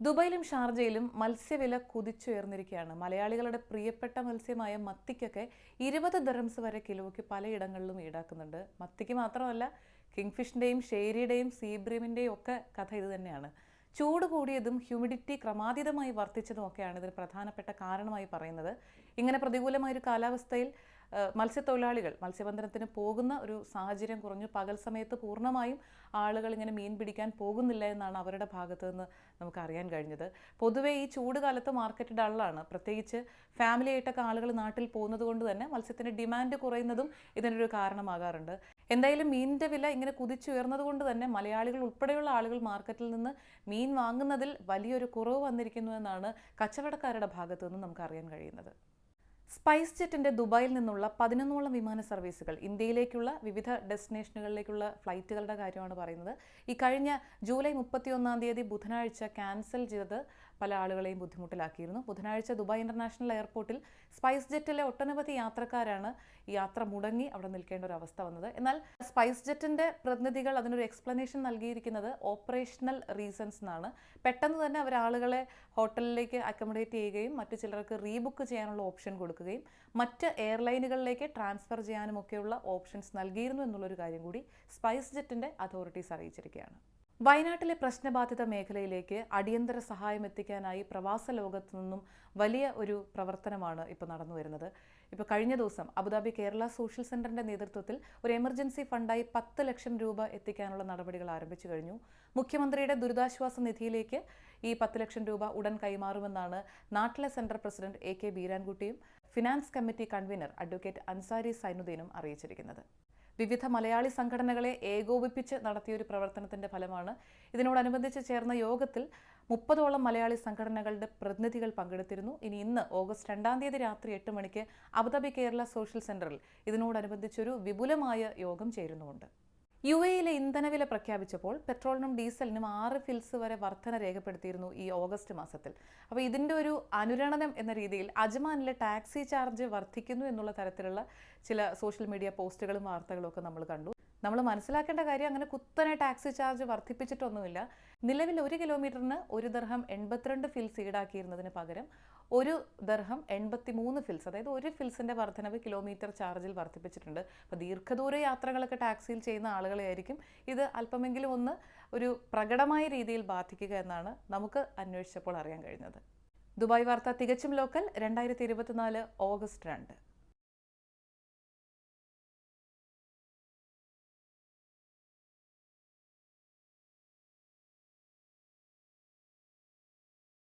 ദുബായിലും ഷാർജയിലും മത്സ്യവില കുതിച്ചുയർന്നിരിക്കുകയാണ്. മലയാളികളുടെ പ്രിയപ്പെട്ട മത്സ്യമായ മത്തിക്കൊക്കെ ഇരുപത് ദറംസ് വരെ കിലോയ്ക്ക് പലയിടങ്ങളിലും ഈടാക്കുന്നുണ്ട്. മത്തിക്ക് മാത്രമല്ല കിങ്ഫിഷിന്റെയും ഷേരിയുടെയും സീബ്രീമിന്റെയും ഒക്കെ കഥ ഇത് തന്നെയാണ്. ചൂട് കൂടിയതും ഹ്യൂമിഡിറ്റി ക്രമാതീതമായി വർദ്ധിച്ചതും ഒക്കെയാണ് ഇതിന് പ്രധാനപ്പെട്ട കാരണമായി പറയുന്നത്. ഇങ്ങനെ പ്രതികൂലമായ ഒരു കാലാവസ്ഥയിൽ മത്സ്യത്തൊഴിലാളികൾ മത്സ്യബന്ധനത്തിന് പോകുന്ന ഒരു സാഹചര്യം കുറഞ്ഞു. പകൽ സമയത്ത് പൂർണമായും ആളുകൾ ഇങ്ങനെ മീൻ പിടിക്കാൻ പോകുന്നില്ല എന്നാണ് അവരുടെ ഭാഗത്ത് നിന്ന് നമുക്ക് അറിയാൻ കഴിഞ്ഞത്. പൊതുവേ ഈ ചൂട് കാലത്ത് മാർക്കറ്റ് ഡള്ളാണ്. പ്രത്യേകിച്ച് ഫാമിലി ആയിട്ടൊക്കെ ആളുകൾ നാട്ടിൽ പോകുന്നത് കൊണ്ട് തന്നെ മത്സ്യത്തിന്റെ ഡിമാൻഡ് കുറയുന്നതും ഇതിനൊരു കാരണമാകാറുണ്ട്. എന്തായാലും മീനിന്റെ വില ഇങ്ങനെ കുതിച്ചുയർന്നത് കൊണ്ട് തന്നെ മലയാളികൾ ഉൾപ്പെടെയുള്ള ആളുകൾ മാർക്കറ്റിൽ നിന്ന് മീൻ വാങ്ങുന്നതിൽ വലിയൊരു കുറവ് വന്നിരിക്കുന്നു എന്നാണ് കച്ചവടക്കാരുടെ ഭാഗത്തു നിന്ന് നമുക്ക് അറിയാൻ കഴിയുന്നത്. സ്പൈസ് ജെറ്റിന്റെ ദുബായിൽ നിന്നുള്ള പതിനൊന്നോളം വിമാന സർവീസുകൾ ഇന്ത്യയിലേക്കുള്ള വിവിധ ഡെസ്റ്റിനേഷനുകളിലേക്കുള്ള ഫ്ലൈറ്റുകളുടെ കാര്യമാണ് പറയുന്നത്. ഈ കഴിഞ്ഞ ജൂലൈ മുപ്പത്തിയൊന്നാം തീയതി ബുധനാഴ്ച ക്യാൻസൽ ചെയ്തത് പല ആളുകളെയും ബുദ്ധിമുട്ടിലാക്കിയിരുന്നു. ബുധനാഴ്ച ദുബായ് ഇന്റർനാഷണൽ എയർപോർട്ടിൽ സ്പൈസ് ജെറ്റിലെ ഒട്ടനവധി യാത്രക്കാരാണ് യാത്ര മുടങ്ങി അവിടെ നിൽക്കേണ്ട ഒരു അവസ്ഥ വന്നത്. എന്നാൽ സ്പൈസ് ജെറ്റിന്റെ പ്രതിനിധികൾ അതിനൊരു എക്സ്പ്ലനേഷൻ നൽകിയിരിക്കുന്നത് ഓപ്പറേഷണൽ റീസൺസ് എന്നാണ്. പെട്ടെന്ന് തന്നെ അവർ ആളുകളെ ഹോട്ടലിലേക്ക് അക്കോമഡേറ്റ് ചെയ്യുകയും മറ്റു ചിലർക്ക് റീബുക്ക് ചെയ്യാനുള്ള ഓപ്ഷൻ കൊടുക്കുകയും മറ്റ് എയർലൈനുകളിലേക്ക് ട്രാൻസ്ഫർ ചെയ്യാനും ഒക്കെയുള്ള ഓപ്ഷൻസ് നൽകിയിരുന്നു എന്നുള്ളൊരു കാര്യം കൂടി സ്പൈസ് ജെറ്റിന്റെ അതോറിറ്റീസ് അറിയിച്ചിരിക്കുകയാണ്. വയനാട്ടിലെ പ്രശ്നബാധിത മേഖലയിലേക്ക് അടിയന്തര സഹായം എത്തിക്കാനായി പ്രവാസ ലോകത്തു നിന്നും വലിയ ഒരു പ്രവർത്തനമാണ് ഇപ്പോൾ നടന്നു വരുന്നത്. ഇപ്പോൾ കഴിഞ്ഞ ദിവസം അബുദാബി കേരള സോഷ്യൽ സെന്ററിന്റെ നേതൃത്വത്തിൽ ഒരു എമർജൻസി ഫണ്ടായി പത്ത് ലക്ഷം രൂപ എത്തിക്കാനുള്ള നടപടികൾ ആരംഭിച്ചു കഴിഞ്ഞു. മുഖ്യമന്ത്രിയുടെ ദുരിതാശ്വാസ നിധിയിലേക്ക് ഈ പത്ത് ലക്ഷം രൂപ ഉടൻ കൈമാറുമെന്നാണ് നാട്ടിലെ centre president A K ബീരാൻകുട്ടിയും finance committee convener advocate Ansari സൈനുദ്ദീനും അറിയിച്ചിരിക്കുന്നത്. വിവിധ മലയാളി സംഘടനകളെ ഏകോപിപ്പിച്ച് നടത്തിയൊരു പ്രവർത്തനത്തിന്റെ ഫലമാണ്. ഇതിനോടനുബന്ധിച്ച് ചേർന്ന യോഗത്തിൽ മുപ്പതോളം മലയാളി സംഘടനകളുടെ പ്രതിനിധികൾ പങ്കെടുത്തിരുന്നു. ഇനി ഇന്ന് ഓഗസ്റ്റ് രണ്ടാം തീയതി രാത്രി എട്ട് മണിക്ക് അബുദാബി കേരള സോഷ്യൽ സെന്ററിൽ ഇതിനോടനുബന്ധിച്ചൊരു വിപുലമായ യോഗം ചേരുന്നുമുണ്ട്. യു എയിലെ ഇന്ധനവില പ്രഖ്യാപിച്ചപ്പോൾ പെട്രോളിനും ഡീസലിനും ആറ് ഫിൽസ് വരെ വർധന രേഖപ്പെടുത്തിയിരുന്നു ഈ ഓഗസ്റ്റ് മാസത്തിൽ. അപ്പോൾ ഇതിന്റെ ഒരു അനുരണനം എന്ന രീതിയിൽ അജ്മാനിലെ ടാക്സി ചാർജ് വർദ്ധിക്കുന്നു എന്നുള്ള തരത്തിലുള്ള ചില സോഷ്യൽ മീഡിയ പോസ്റ്റുകളും വാർത്തകളും ഒക്കെ നമ്മൾ കണ്ടു. നമ്മൾ മനസ്സിലാക്കേണ്ട കാര്യം അങ്ങനെ കുത്തനെ ടാക്സി ചാർജ് വർദ്ധിപ്പിച്ചിട്ടൊന്നുമില്ല നിലവിൽ ഒരു കിലോമീറ്ററിന് ഒരു ദർഹം എൺപത്തിരണ്ട് ഫിൽസ് ഈടാക്കിയിരുന്നതിന് പകരം ഒരു ദർഹം എൺപത്തി മൂന്ന് ഫിൽസ് അതായത് ഒരു ഫിൽസിന്റെ വർധനവ് കിലോമീറ്റർ ചാർജിൽ വർദ്ധിപ്പിച്ചിട്ടുണ്ട്. അപ്പോൾ ദീർഘദൂര യാത്രകളൊക്കെ ടാക്സിയിൽ ചെയ്യുന്ന ആളുകളെ ആയിരിക്കും ഇത് അല്പമെങ്കിലും ഒന്ന് ഒരു പ്രകടമായ രീതിയിൽ ബാധിക്കുക എന്നാണ് നമുക്ക് അന്വേഷിച്ചപ്പോൾ അറിയാൻ കഴിഞ്ഞത്. ദുബായ് വാർത്ത തികച്ചും ലോക്കൽ രണ്ടായിരത്തി ഇരുപത്തിനാല് ഓഗസ്റ്റ് രണ്ട്.